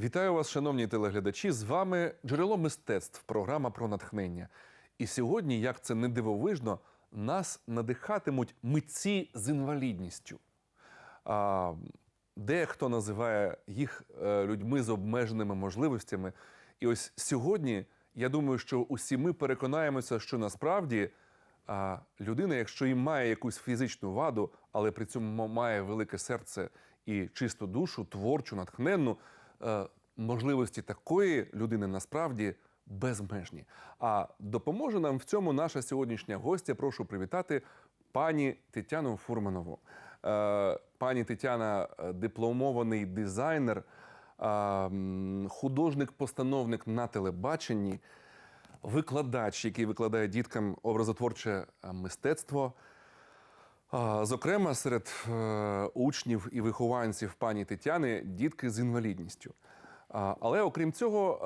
Вітаю вас, шановні телеглядачі. З вами джерело мистецтв, програма про натхнення. І сьогодні, як це не дивовижно, нас надихатимуть митці з інвалідністю. А, дехто називає їх е, людьми з обмеженими можливостями. І ось сьогодні я думаю, що усі ми переконаємося, що насправді а, людина, якщо і має якусь фізичну ваду, але при цьому має велике серце і чисту душу, творчу, натхненну, можливості такої людини насправді безмежні. А допоможе нам в цьому наша сьогоднішня гостя. Прошу привітати пані Тетяну Фурманову. Е, Пані Тетяна е, дипломований дизайнер, е, художник-постановник на телебаченні, викладач, який викладає діткам образотворче е, мистецтво. Зокрема, серед е, учнів і вихованців пані Тетяни дітки з інвалідністю. Але окрім цього,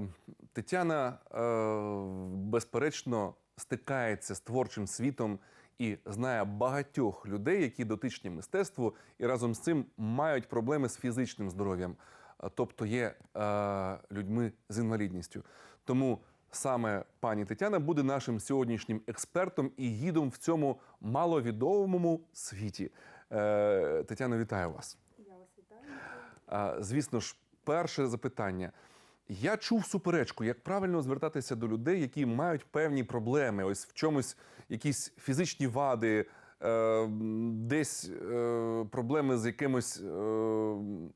е, Тетяна е, безперечно стикається з творчим світом і знає багатьох людей, які дотичні мистецтву, і разом з цим мають проблеми з фізичним здоров'ям, тобто є людьми з інвалідністю. Тому саме пані Тетяна буде нашим сьогоднішнім експертом і гідом в цьому маловідомому світі. Е, Тетяно, вітаю вас. Я вас вітаю. Звісно ж, перше запитання. Я чув суперечку, як правильно звертатися до людей, які мають певні проблеми, ось в чомусь якісь фізичні вади, е, десь е, проблеми з якимось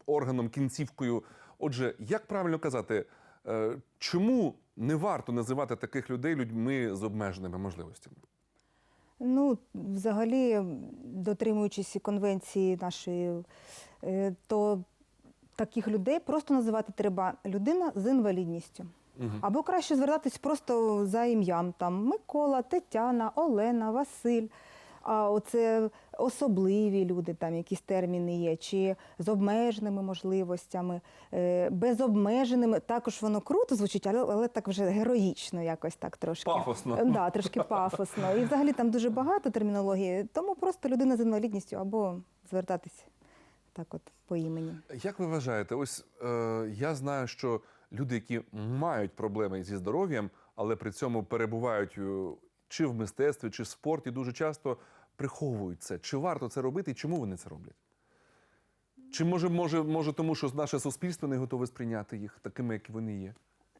органом, кінцівкою. Отже, як правильно казати, чому не варто називати таких людей людьми з обмеженими можливостями? Ну, взагалі, дотримуючись конвенції нашої, е, то таких людей просто називати треба людина з інвалідністю. Або краще звертатись просто за ім'ям там Микола, Тетяна, Олена, Василь. А оце особливі люди, там якісь терміни є, чи з обмеженими можливостями, е, безобмеженими. Також воно круто звучить, але, але так вже героїчно, якось так трошки. Пафосно. Е, Да, трошки пафосно. І взагалі там дуже багато термінології, тому просто людина з інвалідністю або звертатись так от по імені. Як ви вважаєте, ось е, я знаю, що люди, які мають проблеми зі здоров'ям, але при цьому перебувають чи в мистецтві, чи в спорті, дуже часто приховують це. Чи варто це робити і чому вони це роблять? Чи може, може, може тому, що наше суспільство не готове сприйняти їх такими, які вони є?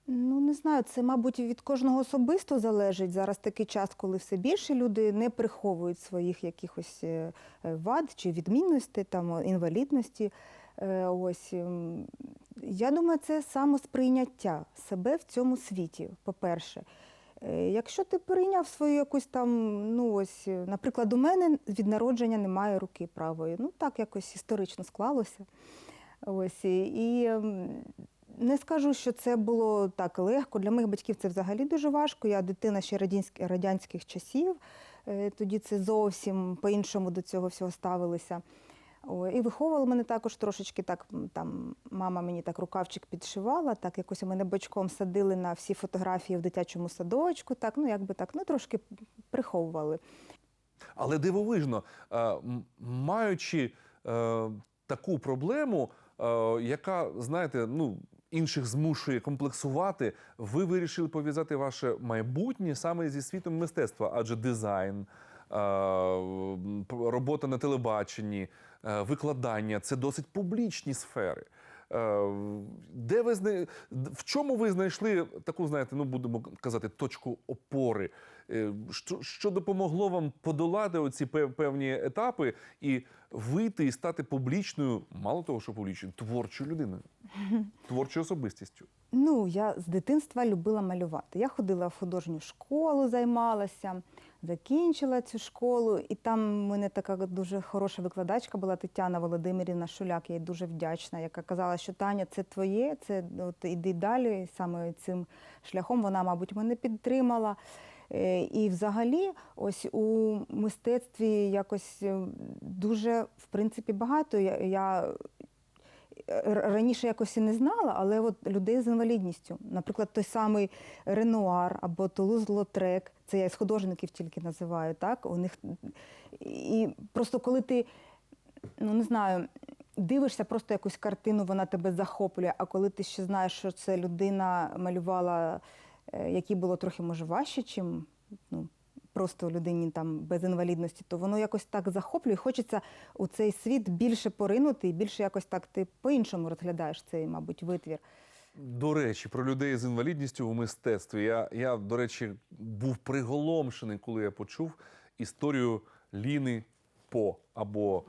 Ну не знаю, це, мабуть, від кожного особисто залежить. Зараз такий час, коли все більше люди не приховують своїх якихось е, е, вад чи відмінностей, там інвалідності. Е, Ось ем, я думаю, це самосприйняття себе в цьому світі. По-перше, Е, якщо ти прийняв свою якусь там, ну ось, е, наприклад, у мене від народження немає руки правої. Ну так якось історично склалося. Ось і- і ем, не скажу, що це було так легко. Для моїх батьків це взагалі дуже важко. Я дитина ще радянських, радянських часів. Е, Тоді це зовсім по-іншому до цього всього ставилися. І виховували мене також трошечки так. Там мама мені так рукавчик підшивала, так якось мене бочком садили на всі фотографії в дитячому садочку. Так, ну якби так, ну трошки приховували. Але дивовижно, е, маючи е, таку проблему, е, яка, знаєте, ну, інших змушує комплексувати, ви вирішили пов'язати ваше майбутнє саме зі світом мистецтва, адже дизайн. Робота на телебаченні, викладання це досить публічні сфери. Е, Де ви зна... в чому ви знайшли таку, знаєте, ну будемо казати, точку опори? Е, Що, що допомогло вам подолати оці певні етапи і вийти і стати публічною, мало того, що публічною, творчою людиною, творчою особистістю? Ну, я з дитинства любила малювати. Я ходила в художню школу, займалася, закінчила цю школу, і там в мене така дуже хороша викладачка була Тетяна Володимирівна Шуляк. Я їй дуже вдячна, яка казала, що Таня, це твоє, це от іди далі. Саме цим шляхом вона, мабуть, мене підтримала. Е, І взагалі, ось у мистецтві якось е, дуже в принципі багато. Я, я раніше якось і не знала, але от людей з інвалідністю, наприклад, той самий Ренуар або Тулуз Лотрек, це я з художників тільки називаю, так? У них і просто коли ти, ну не знаю, дивишся просто якусь картину, вона тебе захоплює. А коли ти ще знаєш, що це людина малювала, е, якій було трохи може важче, чим ну, просто людині там без інвалідності, то воно якось так захоплює. Хочеться у цей світ більше поринути і більше якось так ти по-іншому розглядаєш цей, мабуть, витвір. До речі, про людей з інвалідністю в мистецтві. Я, я, до речі, був приголомшений, коли я почув історію Ліни По або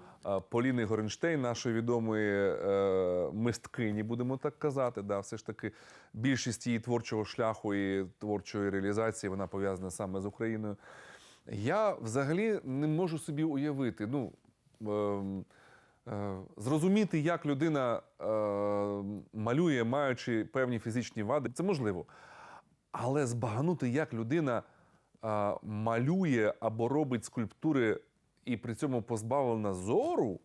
Поліни Горенштейн, нашої відомої е, мисткині, будемо так казати. Да, все ж таки, більшість її творчого шляху і творчої реалізації вона пов'язана саме з Україною. Я взагалі не можу собі уявити. Ну, ем, е, зрозуміти, як людина е, малює, маючи певні фізичні вади, це можливо. Але збагнути, як людина е, малює або робить скульптури і при цьому позбавлена зору,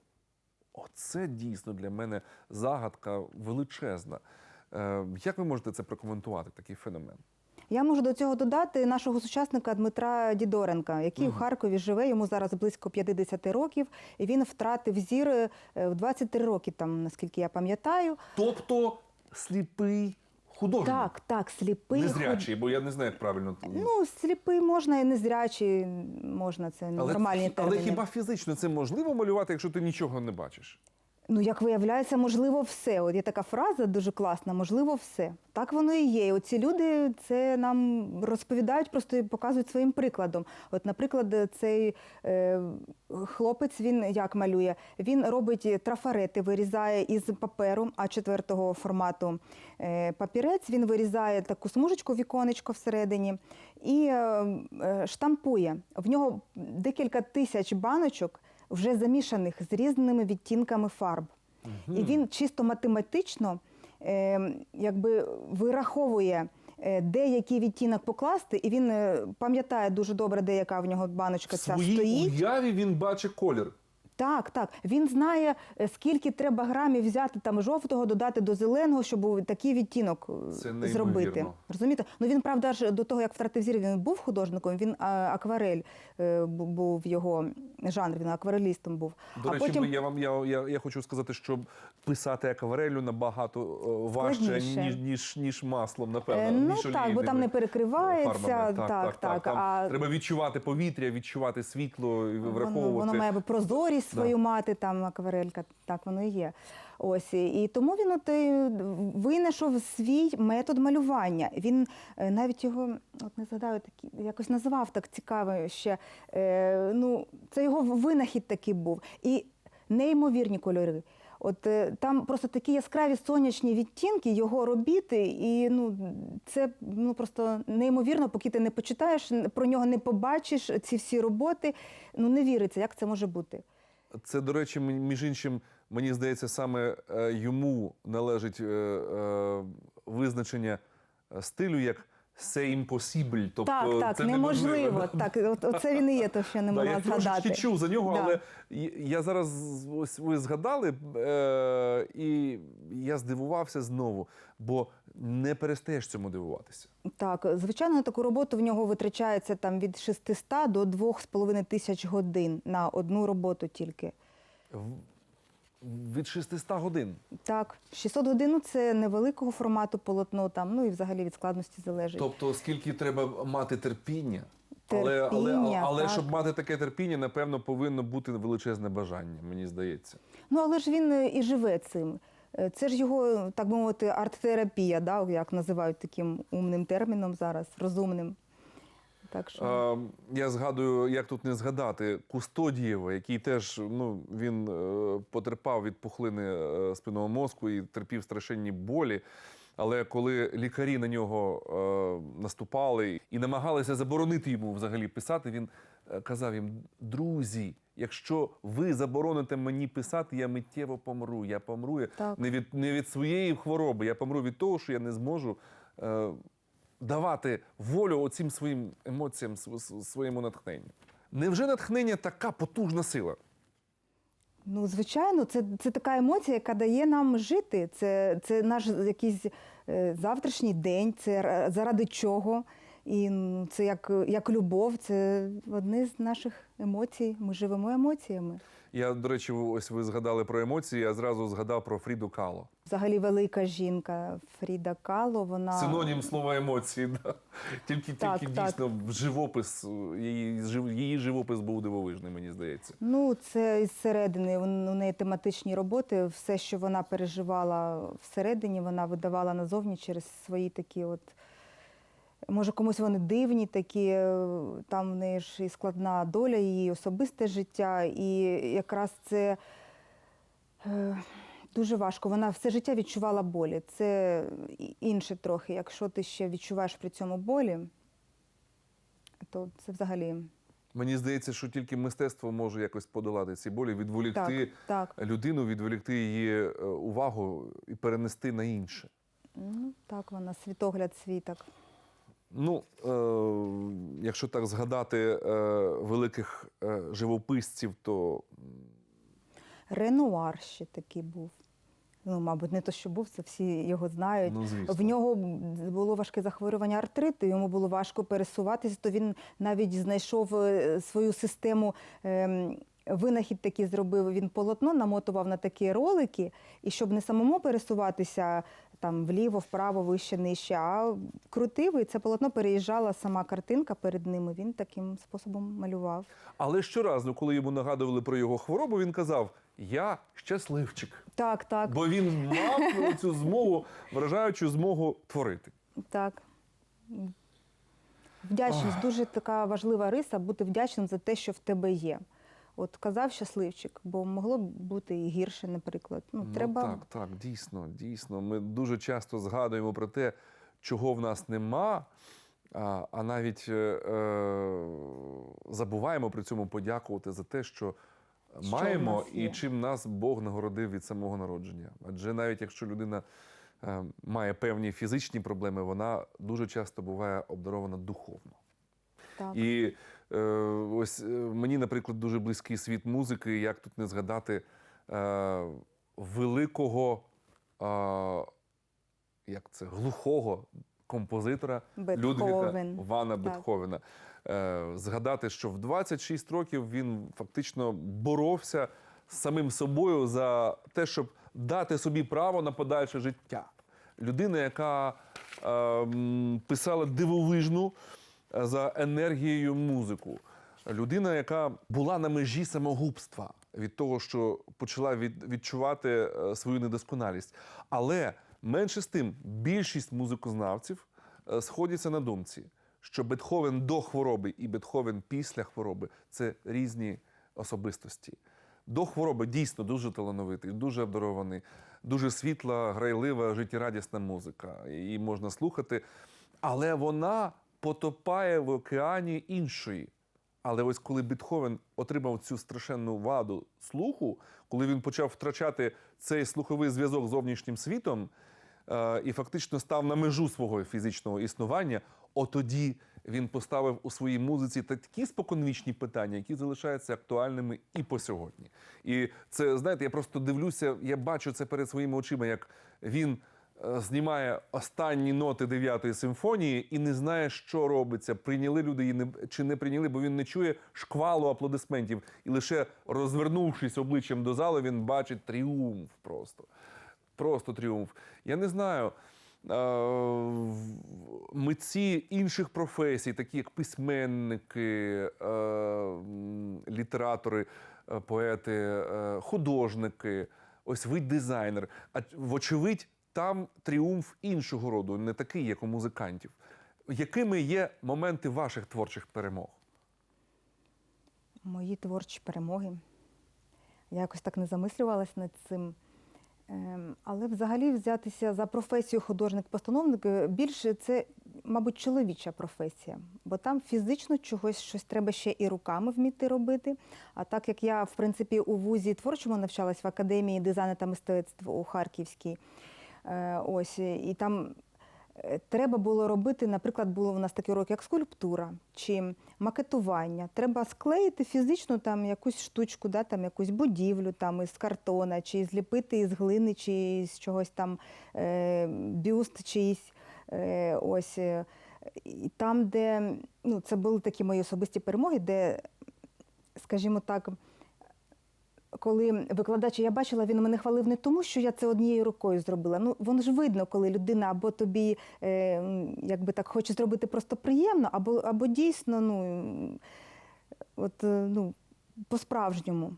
оце дійсно для мене загадка величезна. Е, як ви можете це прокоментувати, такий феномен? Я можу до цього додати нашого сучасника Дмитра Дідоренка, який Мгм. у Харкові живе, йому зараз близько 50 років, і він втратив зір е, в 23 роки, там, наскільки я пам'ятаю. Тобто сліпий художник. Так, так, сліпий. худ- Незрячий, бо я не знаю, як правильно. Ну, сліпий можна і незрячий можна, це але, нормальні але терміни. хіба фізично це можливо малювати, якщо ти нічого не бачиш? Ну, як виявляється, можливо, все. От є така фраза дуже класна, можливо, все. Так воно і є. І Оці люди це нам розповідають, просто показують своїм прикладом. От, наприклад, цей е, хлопець він як малює? Він робить трафарети, вирізає із паперу А4 формату е, папірець. Він вирізає таку смужечку, віконечко всередині і е, е, штампує. В нього декілька тисяч баночок вже замішаних з різними відтінками фарб. І він чисто математично е, якби вираховує, е, де який відтінок покласти, і він е, пам'ятає дуже добре, де яка в нього баночка В ця своїй стоїть. уяві він бачить колір. Так, так. Він знає, е, скільки треба грамів взяти там жовтого, додати до зеленого, щоб такий відтінок е, Це неймовірно. зробити. Розумієте? Ну він правда ж до того, як втратив зір, він був художником. Він акварель е, був його жанр. Він акварелістом був. До а речі, потім я вам я, я, я хочу сказати, що писати акварелью набагато важче, ніж, ніж, ніж маслом, напевно. Е, ну ніж так, бо там не перекривається. фарбами. Так, так, Там А Треба відчувати повітря, відчувати світло, воно, враховувати. воно має би прозорість Да. свою мати, там акварелька, так воно і є. Ось і тому він от е, винайшов свій метод малювання. Він е, навіть його, от не згадаю, такі якось назвав так цікаво ще. Е, ну, це його винахід такий був. І неймовірні кольори. От е, там просто такі яскраві сонячні відтінки його робіти, і ну це ну просто неймовірно, поки ти не почитаєш про нього, не побачиш ці всі роботи. Ну не віриться, як це може бути. Це, до речі, між іншим, мені здається, саме е, йому належить е, е, визначення стилю як «c'est impossible», Тобто так, так, це неможливо. Так, оце він і є, то що я не Да, могла я трошечки згадати. чув за нього, Да. але я зараз ось ви згадали, е, і я здивувався знову, бо не перестаєш цьому дивуватися. Так, звичайно, на таку роботу в нього витрачається там від 600 до 2,5 тисяч годин на одну роботу тільки. Від 600 годин. Так, 600 годин це невеликого формату полотно, там, ну і взагалі від складності залежить. Тобто, скільки треба мати терпіння. Але, але, але так. щоб мати таке терпіння, напевно, повинно бути величезне бажання, мені здається. Ну, але ж він е, і живе цим. Е, Це ж його, так би мовити, арт-терапія, да, як називають таким умним терміном зараз, розумним. Так що... Е, я згадую, як тут не згадати, Кустодієва, який теж ну, він е, потерпав від пухлини е, спинного мозку і терпів страшенні болі. Але коли лікарі на нього е, наступали і намагалися заборонити йому взагалі писати, він казав їм: друзі, якщо ви забороните мені писати, я миттєво помру. Я помру Так. не від не від своєї хвороби, я помру від того, що я не зможу. Е, давати волю оцим своїм емоціям, св- св- своєму натхненню. Невже натхнення така потужна сила? Ну, звичайно, це, це така емоція, яка дає нам жити. Це, це наш якийсь е, завтрашній день, це заради чого. І це як, як любов, це одне з наших емоцій. Ми живемо емоціями. Я, до речі, ось ви згадали про емоції, я зразу згадав про Фріду Кало. Взагалі велика жінка Фріда Кало. Вона Синонім слова емоції. Да. Тільки, Так, тільки так. дійсно живопис, її, її живопис був дивовижний, мені здається. Ну, це із середини. У неї тематичні роботи. Все, що вона переживала всередині, вона видавала назовні через свої такі от. Може, комусь вони дивні, такі, е, там в неї ж і складна доля, її особисте життя, і якраз це е, дуже важко. Вона все життя відчувала болі. Це інше трохи. Якщо ти ще відчуваєш при цьому болі, то це взагалі Мені здається, що тільки мистецтво може якось подолати ці болі, відволікти так, так. людину, відволікти її е, увагу і перенести на інше. Ну, так, вона світогляд свій так. Ну, е, якщо так згадати е, великих е, живописців, то Ренуар ще такий був. Ну, мабуть, не то, що був, це всі його знають. ну, звісно. В нього було важке захворювання артриту, йому було важко пересуватися, то він навіть знайшов е, свою систему. ем, Винахід такий зробив, він полотно намотував на такі ролики, і щоб не самому пересуватися там вліво, вправо, вище, нижче, а крутив, і це полотно переїжджала сама картинка перед ними. Він таким способом малював. Але щоразу, коли йому нагадували про його хворобу, він казав: Я щасливчик. Так, так, Бо він мав цю змогу, вражаючу змогу творити. так. Вдячність дуже така важлива риса бути вдячним за те, що в тебе є. От казав щасливчик, бо могло б бути і гірше, наприклад. Ну, треба так, так, дійсно, дійсно. Ми дуже часто згадуємо про те, чого в нас нема, а, а навіть е, е, забуваємо при цьому подякувати за те, що, Що маємо і чим нас Бог нагородив від самого народження. Адже навіть якщо людина е, має певні фізичні проблеми, вона дуже часто буває обдарована духовно. так. І ось е, мені, наприклад, дуже близький світ музики, як тут не згадати е, великого, е, як це, глухого композитора Людвіга Вана Так. Бетховена. Е, згадати, що в 26 років він фактично боровся з самим собою за те, щоб дати собі право на подальше життя. Людина, яка е, писала дивовижну е, за енергією музику. Людина, яка була на межі самогубства від того, що почала від, відчувати е, свою недосконалість. Але менше з тим, більшість музикознавців е, сходяться на думці, що Бетховен до хвороби і Бетховен після хвороби це різні особистості. До хвороби дійсно дуже талановитий, дуже обдарований, дуже світла, грайлива, життєрадісна музика. Її можна слухати, але вона потопає в океані іншої. Але ось коли Бетховен отримав цю страшенну ваду слуху, коли він почав втрачати цей слуховий зв'язок з зовнішнім світом е, і фактично став на межу свого фізичного існування, отоді він поставив у своїй музиці такі споконвічні питання, які залишаються актуальними і по сьогодні. І це, знаєте, я просто дивлюся, я бачу це перед своїми очима, як він знімає останні ноти дев'ятої симфонії і не знає, що робиться. Прийняли люди її чи не прийняли, бо він не чує шквалу аплодисментів. І лише розвернувшись обличчям до залу, він бачить тріумф просто. Просто тріумф. Я не знаю. е, Митці інших професій, такі як письменники, е, літератори, е, поети, е, художники, ось ви дизайнер. А вочевидь, там тріумф іншого роду, не такий, як у музикантів. Якими є моменти ваших творчих перемог? Мої творчі перемоги. Я якось так не замислювалась над цим. Ем, Але взагалі взятися за професію художник-постановник е, більше це, мабуть, чоловіча професія, бо там фізично чогось щось треба ще і руками вміти робити. А так як я, в принципі, у вузі творчому навчалась в академії дизайну та мистецтв у Харківській, ось і там е, треба було робити, наприклад, було у нас такий урок, як скульптура чи макетування. Треба склеїти фізично там якусь штучку, да, там якусь будівлю там із картона, чи зліпити із глини, чи з чогось там е, бюст чийсь. Е, ось. е. І там, де ну, це були такі мої особисті перемоги, де, скажімо так, коли викладач, я бачила, він мене хвалив не тому, що я це однією рукою зробила. Ну воно ж видно, коли людина або тобі е, якби так хоче зробити просто приємно, або, або дійсно, ну от е, ну по-справжньому.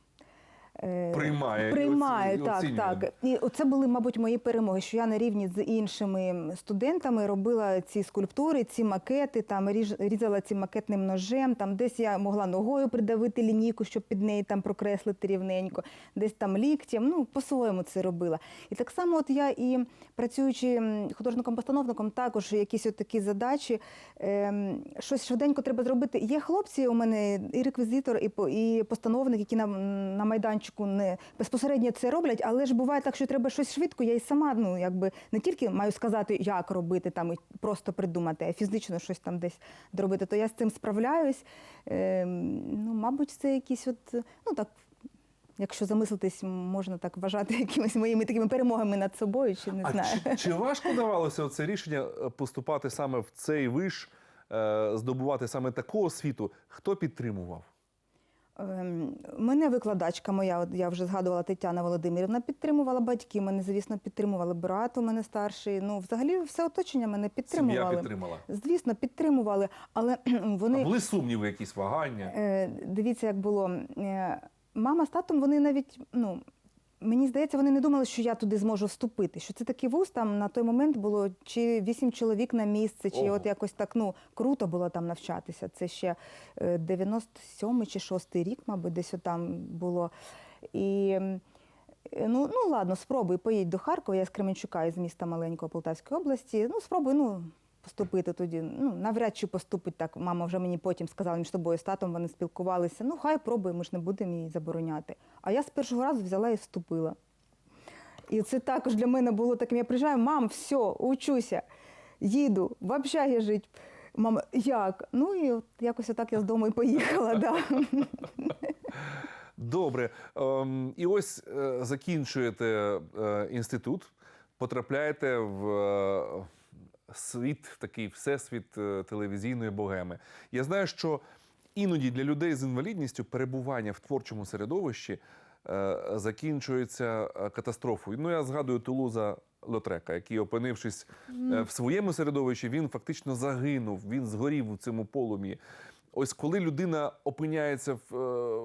Е, Приймає і Приймає, оці- і так, так. І це були, мабуть, мої перемоги, що я на рівні з іншими студентами робила ці скульптури, ці макети, там різала цим макетним ножем. Там десь я могла ногою придавити лінійку, щоб під неї там прокреслити рівненько, десь там ліктям. Ну, по-своєму це робила. І так само, от я і працюючи художником-постановником, також якісь от такі задачі. ем, щось швиденько треба зробити. Є хлопці у мене і реквізитор, і, і постановник, які на, на майданчику не безпосередньо це роблять, але ж буває так, що треба щось швидко. Я і сама ну якби не тільки маю сказати, як робити там і просто придумати, а фізично щось там десь доробити. То я з цим справляюсь. Ем, ну, мабуть, це якісь от ну так. Якщо замислитись, можна так вважати якимись моїми такими перемогами над собою, чи не а знаю. чи, чи важко давалося це рішення е, поступати саме в цей виш, е, здобувати саме таку освіту? Хто підтримував? Ем, Мене викладачка моя, я вже згадувала Тетяна Володимирівна, підтримувала батьки. Мене, звісно, підтримували брат у мене старший. Ну, взагалі, все оточення мене Сім'я підтримували. підтримала. Звісно, підтримували, але А були сумніви, якісь вагання? е, дивіться, як було. Е, Мама з татом, вони навіть, ну. Мені здається, вони не думали, що я туди зможу вступити. Що це такий вуз там на той момент було чи вісім чоловік на місце, чи Ого. от якось так ну круто було там навчатися. Це ще е, 97 чи 6 рік, мабуть, десь отам було. І е, ну, ну ладно, спробуй, поїдь до Харкова. Я з Кременчука із міста маленького Полтавської області. Ну, спробуй, ну. Поступити тоді, ну навряд чи поступить так. Мама вже мені потім сказала між тобою з татом, вони спілкувалися. Ну, хай пробуй, ми ж не будемо її забороняти. А я з першого разу взяла і вступила. І це також для мене було таким. Я приїжджаю, мам, все, учуся, їду, в общагі жить. Мама, як? Ну і от якось отак я з дому і поїхала. Да. Добре. Ем, і ось е, закінчуєте е, інститут, потрапляєте в е, світ, такий всесвіт е, телевізійної богеми. Я знаю, що іноді для людей з інвалідністю перебування в творчому середовищі е, закінчується е, катастрофою. Ну, я згадую Тулуза Лотрека, який, опинившись в своєму середовищі, він фактично загинув, він згорів у цьому полум'ї. Ось коли людина опиняється в,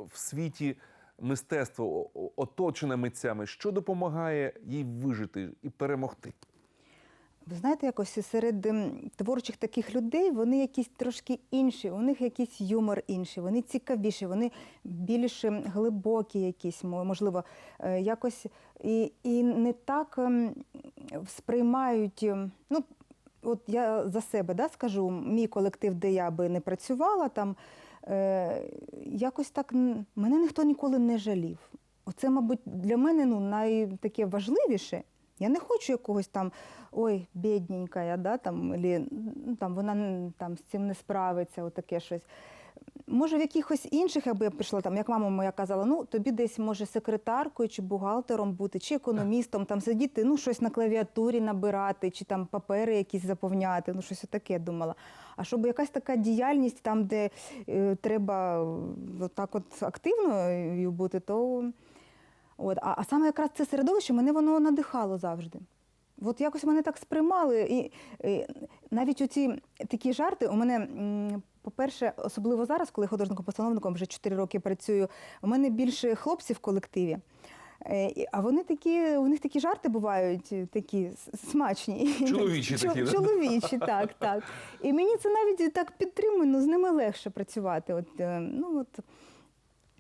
в світі мистецтва, оточена митцями, що допомагає їй вижити і перемогти? Ви знаєте, якось серед ем, творчих таких людей вони якісь трошки інші, у них якийсь юмор інший, вони цікавіші, вони більш ем, глибокі, якісь, можливо, е, якось і, і не так ем, сприймають. Ну, от я за себе да, скажу, мій колектив, де я би не працювала, там е, якось так мене ніхто ніколи не жалів. Оце, мабуть, для мене ну, найтаке важливіше. Я не хочу якогось там ой, бідненька, я, да, там, ілі, ну, там, вона там, з цим не справиться, отаке щось. Може, в якихось інших, аби я прийшла, там, як мама моя казала, ну тобі десь може секретаркою чи бухгалтером бути, чи економістом, там сидіти, ну щось на клавіатурі набирати, чи там папери якісь заповняти, ну щось таке думала. А щоб якась така діяльність там, де е, треба е, от активною бути, то от. А, а саме якраз це середовище мене воно надихало завжди. От якось мене так сприймали. І, і навіть оці такі жарти у мене, по-перше, особливо зараз, коли художником-постановником вже 4 роки працюю, у мене більше хлопців в колективі. Е, А вони такі, у них такі жарти бувають е, такі смачні. Чоловічі Чо- такі, да? Чоловічі, так, так. І мені це навіть так підтримує, ну з ними легше працювати. От, е, ну, от,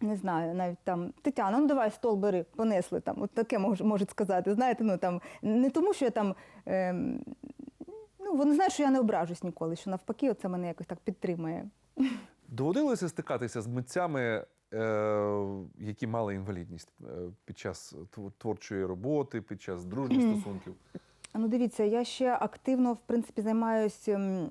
не знаю, навіть там Тетяна, ну давай стол бери, понесли там. От таке мож, можуть сказати. Знаєте, ну там не тому, що я там. Ем, ну, вони знають, що я не ображусь ніколи, що навпаки, це мене якось так підтримує. Доводилося стикатися з митцями, е, які мали інвалідність е, під час творчої роботи, під час дружніх стосунків. Ну, дивіться, я ще активно, в принципі, займаюся.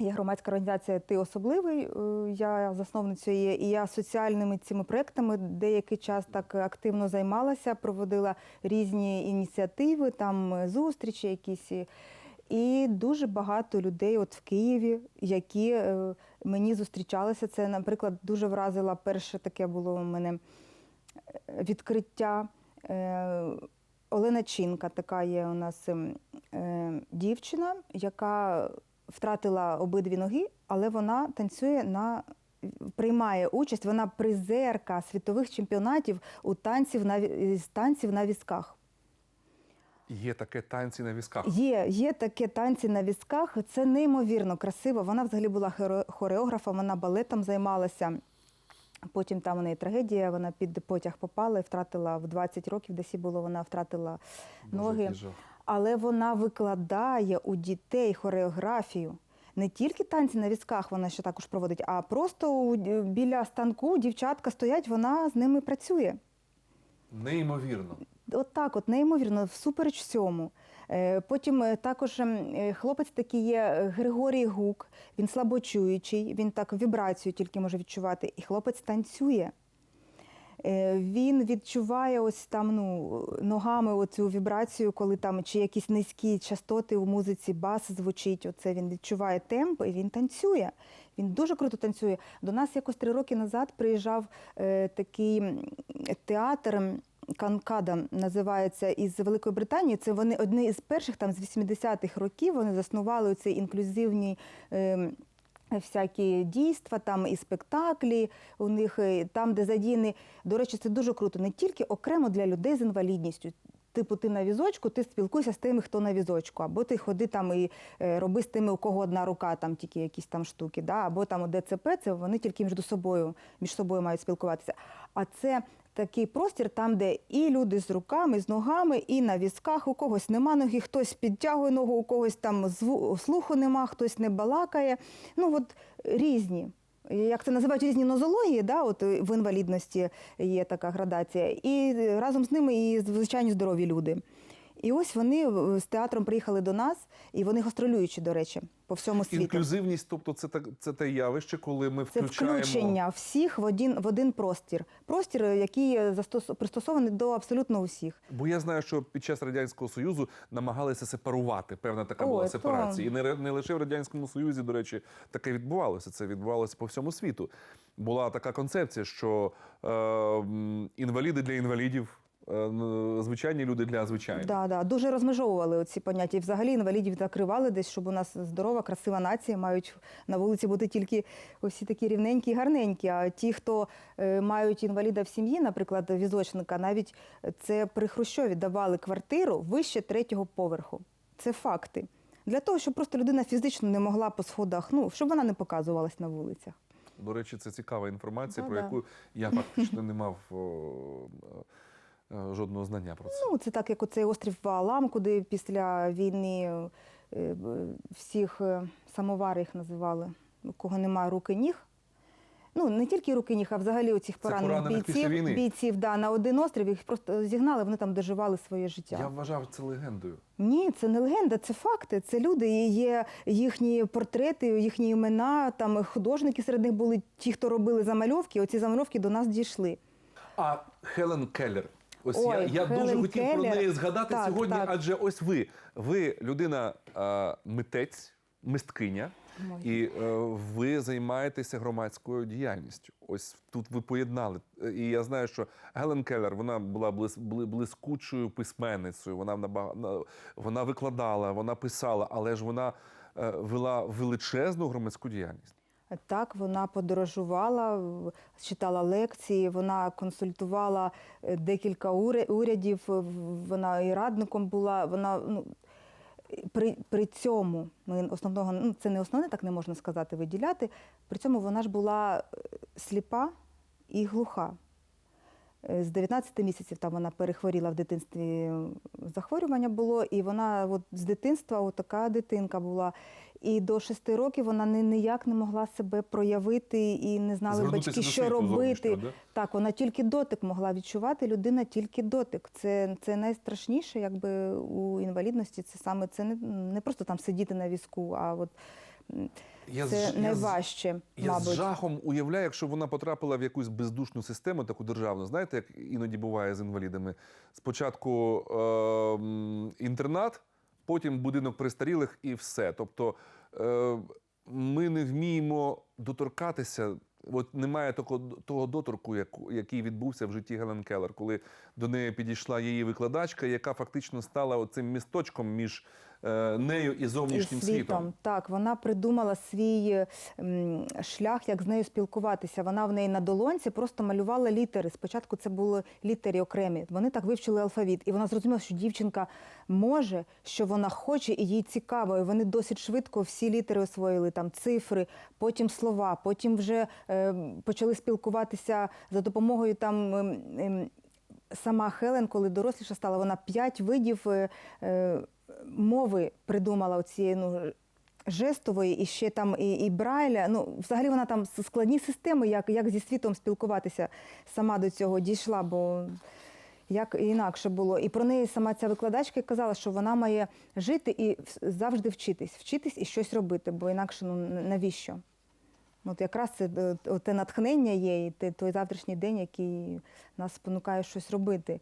Є громадська організація Ти особливий. е, Я засновницею є, і я соціальними цими проектами деякий час так активно займалася, проводила різні ініціативи, там е, зустрічі якісь. і- дуже багато людей, от в Києві, які е, мені зустрічалися. Це, наприклад, дуже вразила перше таке було у мене відкриття. Олена Чинка, така є у нас ем, дівчина, яка втратила обидві ноги, але вона танцює на приймає участь. Вона призерка світових чемпіонатів у танців на з танців на візках. Є таке танці на візках. Є, є такі танці на візках. Це неймовірно красиво. Вона взагалі була хореографом, вона балетом займалася. Потім там у неї трагедія, вона під потяг попала і втратила в 20 років, десь їй було, вона втратила ноги. жах. Але вона викладає у дітей хореографію. Не тільки танці на візках вона ще також проводить, а просто біля станку дівчатка стоять, вона з ними працює. Неймовірно. От так, от неймовірно, всупереч всьому. Е, Потім е, також ем, е, хлопець такий є е, Григорій Гук, він слабочуючий, він так вібрацію тільки може відчувати, і хлопець танцює. Е, Він відчуває ось там ну, ногами оцю вібрацію, коли там чи якісь низькі частоти у музиці, бас звучить. Оце він відчуває темп і він танцює. Він дуже круто танцює. До нас якось три роки назад приїжджав е, такий театр. Канкада називається із Великої Британії. Це вони одні із перших там з 80-х років. Вони заснували цей інклюзивний. ем, Всякі дійства, там і спектаклі у них е, там, де задіяні. До речі, це дуже круто. Не тільки окремо для людей з інвалідністю. Типу, ти на візочку, ти спілкуйся з тими, хто на візочку, або ти ходи там і е, роби з тими, у кого одна рука, там тільки якісь там штуки, да? або там у ДЦП, це вони тільки між собою, між собою мають спілкуватися. А це такий простір, там, де і люди з руками, з ногами, і на візках, у когось нема ноги, хтось підтягує ногу, у когось там слуху нема, хтось не балакає. Ну от різні. Як це називають різні нозології, да, от е, в інвалідності є така градація, і разом з ними і звичайні здорові люди. І ось вони е, з театром приїхали до нас, і вони гастролюючі, до речі, по всьому світу. Інклюзивність, тобто це так це те явище, коли ми Це включаємо включення всіх в один, в один простір. Простір, е, який застос- пристосований до абсолютно усіх. Бо я знаю, що під час радянського союзу намагалися сепарувати. Певна така Ой, була сепарація. І не, не лише в радянському союзі, до речі, таке відбувалося. Це відбувалося по всьому світу. Була така концепція, що е, інваліди для інвалідів, е, звичайні люди для звичайних. Да, да, дуже розмежовували ці поняття. І взагалі інвалідів закривали десь, щоб у нас здорова, красива нація, мають на вулиці бути тільки усі такі рівненькі і гарненькі. А ті, хто е, мають інваліда в сім'ї, наприклад, візочника, навіть це при Хрущові давали квартиру вище третього поверху. Це факти. Для того, щоб просто людина фізично не могла по сходах, ну, щоб вона не показувалась на вулицях. До речі, це цікава інформація, Ну, про да. яку я фактично не мав о, е, жодного знання про це. Ну, це так, як оцей острів Ваалам, куди після війни е, всіх е, самовари їх називали, у кого немає рук і ніг. Ну, не тільки руки ніг, а взагалі у цих поранених бійців, бійців да, на один острів, їх просто зігнали, вони там доживали своє життя. Я вважав це легендою. Ні, це не легенда, це факти. Це люди. І є їхні портрети, їхні імена. Там художники серед них були ті, хто робили замальовки. Оці замальовки до нас дійшли. А Хелен Келлер. Ось я, Ой, я дуже Хелен хотів про неї згадати Так, сьогодні, так. адже ось ви. Ви людина е, митець, мисткиня, Ой. і е, ви займаєтеся громадською діяльністю. Ось тут ви поєднали. І я знаю, що Гелен Келлер вона була блис, бли- блискучою письменницею. Вона вона викладала, вона писала, але ж вона е, вела величезну громадську діяльність. Так, вона подорожувала, читала лекції, вона консультувала е, декілька урядів, вона і радником була. Вона ну, при, при цьому ми основного, ну це не основне, так не можна сказати, виділяти. При цьому вона ж була е, сліпа і глуха. Е, З 19 місяців там вона перехворіла в дитинстві захворювання було, і вона от з дитинства от така дитинка була. І до 6 років вона ні- ніяк не могла себе проявити і не знали Звернутися батьки, що робити. да? Так, вона тільки дотик могла відчувати. Людина тільки дотик. Це, це найстрашніше, якби у інвалідності. Це саме це не, не просто там сидіти на візку, а от Я це з- найважче, Я мабуть. з жахом уявляю, якщо вона потрапила в якусь бездушну систему, таку державну, знаєте, як іноді буває з інвалідами. Спочатку е, інтернат, потім будинок престарілих і все. Тобто е, ми не вміємо доторкатися От немає того, того доторку, який відбувся в житті Гелен Келлер, коли до неї підійшла її викладачка, яка фактично стала оцим місточком між нею і зовнішнім і світом. Так, вона придумала свій шлях, як з нею спілкуватися. Вона в неї на долонці просто малювала літери. Спочатку це були літери окремі. Вони так вивчили алфавіт, і вона зрозуміла, що дівчинка може, що вона хоче, і їй цікаво. І вони досить швидко всі літери освоїли, там цифри, потім слова, потім вже е, почали спілкуватися за допомогою там. ем, ем, Сама Хелен, коли доросліша стала, вона п'ять видів е, е, мови придумала оцієї ну, жестової, і ще там і, і Брайля. Ну, взагалі вона там складні системи, як, як зі світом спілкуватися, сама до цього дійшла, бо як інакше було. І про неї сама ця викладачка казала, що вона має жити і завжди вчитись, вчитись і щось робити, бо інакше ну навіщо? От якраз це е, те натхнення є, і той завтрашній день, який нас спонукає щось робити.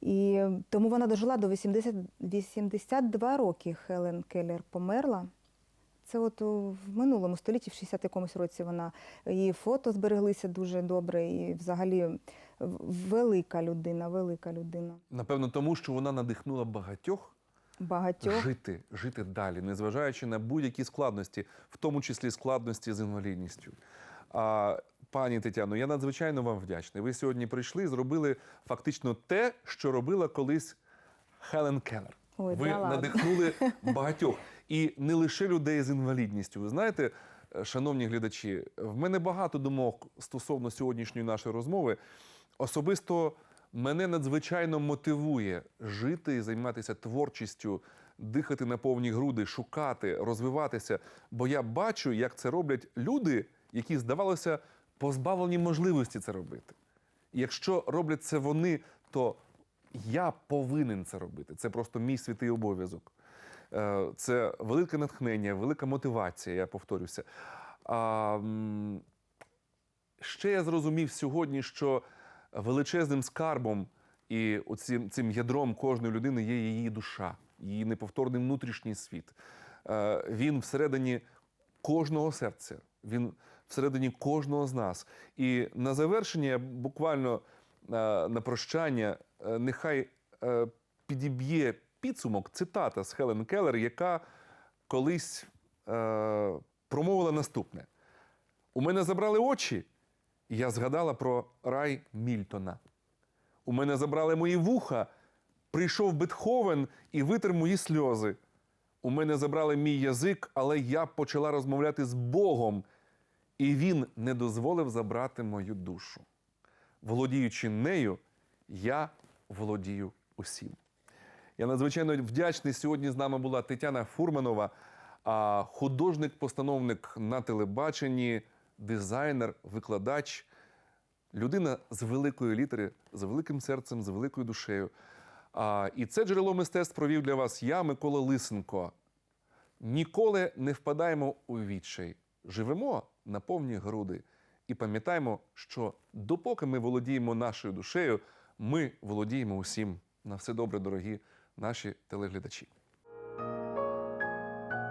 І тому вона дожила до 80, 82 роки. Хелен Келлер померла. Це от в минулому столітті, в 60 якомусь році вона її фото збереглися дуже добре. І взагалі велика людина, велика людина. Напевно, тому що вона надихнула багатьох Багатьох. жити, жити далі, незважаючи на будь-які складності, в тому числі складності з інвалідністю. А, пані Тетяно, я надзвичайно вам вдячний. Ви сьогодні прийшли і зробили фактично те, що робила колись Хелен Келлер. Ой, Ви да надихнули багатьох і не лише людей з інвалідністю. Ви знаєте, шановні глядачі, в мене багато думок стосовно сьогоднішньої нашої розмови. Особисто мене надзвичайно мотивує жити і займатися творчістю, дихати на повні груди, шукати, розвиватися. Бо я бачу, як це роблять люди, які, здавалося, позбавлені можливості це робити. Якщо роблять це вони, то я повинен це робити. Це просто мій святий обов'язок. Е, Це велике натхнення, велика мотивація, я повторюся. А, ще я зрозумів сьогодні, що величезним скарбом і оцим, цим ядром кожної людини є її душа, її неповторний внутрішній світ. Е, Він всередині кожного серця, він всередині кожного з нас. І на завершення, буквально е, на прощання, е, нехай е, підіб'є підсумок цитата з Хелен Келлер, яка колись промовила наступне: У мене забрали очі, і я згадала про рай Мільтона. У мене забрали мої вуха, прийшов Бетховен і витер мої сльози. У мене забрали мій язик, але я почала розмовляти з Богом, і він не дозволив забрати мою душу. Володіючи нею, я володію усім. Я надзвичайно вдячний. Сьогодні з нами була Тетяна Фурманова, художник-постановник на телебаченні, дизайнер, викладач, людина з великої літери, з великим серцем, з великою душею. І це джерело мистецтв провів для вас я, Микола Лисенко. Ніколи не впадаємо у відчай. Живемо на повні груди. І пам'ятаємо, що допоки ми володіємо нашою душею, ми володіємо усім. На все добре, дорогі наші телеглядачі.